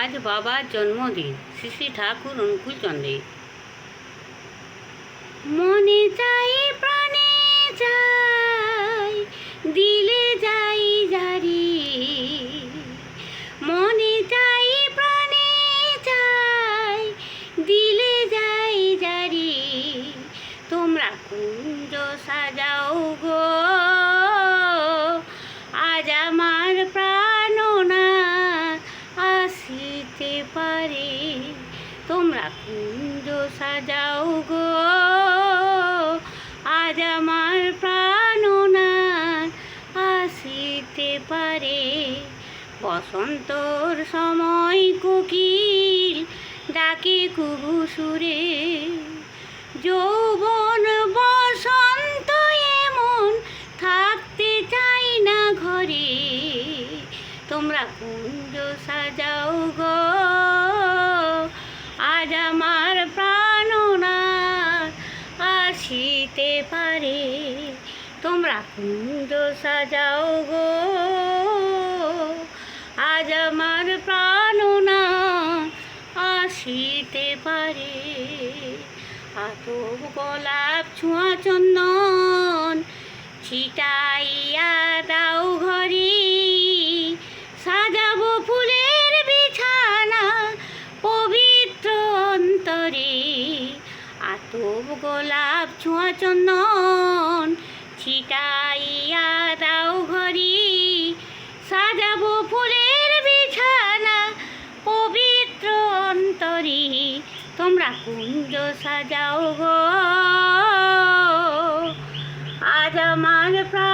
আজ বাবার জন্মদিন। শ্রী ঠাকুর অনুকূল চন্দ্রের মনে চাই প্রাণে চাই দিলে যাই জারি মনে চাই প্রাণে চাই দিলে যাই জারি তোমরা কুঞ্জ সাজাও গো। পারে তোমরা কুঞ্জ সাজাও গো। আজ আমার প্রাণনা আসিতে পারে। বসন্তর সময় কুকিল ডাকে কুহু সুরে, যৌবন বসন্ত এমন থাকতে চাই না ঘরে। তোমরা কুঞ্জ সাজাও গো। আসিতে পারে। তোমরা কুন্দ সাজাও গো। আজ আমার প্রাণনা আসিতে পারে। আত গোলাপ, ছোঁয়া, চন্দন ছিটাইয়া দাও ঘরে। ধূপ গোলাপ ছোঁয়া চন্দন ছিটাইয়া দাও ঘরি সাজাবো ফুলের বিছানা পবিত্র অন্তরি। তোমরা কুঞ্জ সাজাও গো। আজ আমার প্রা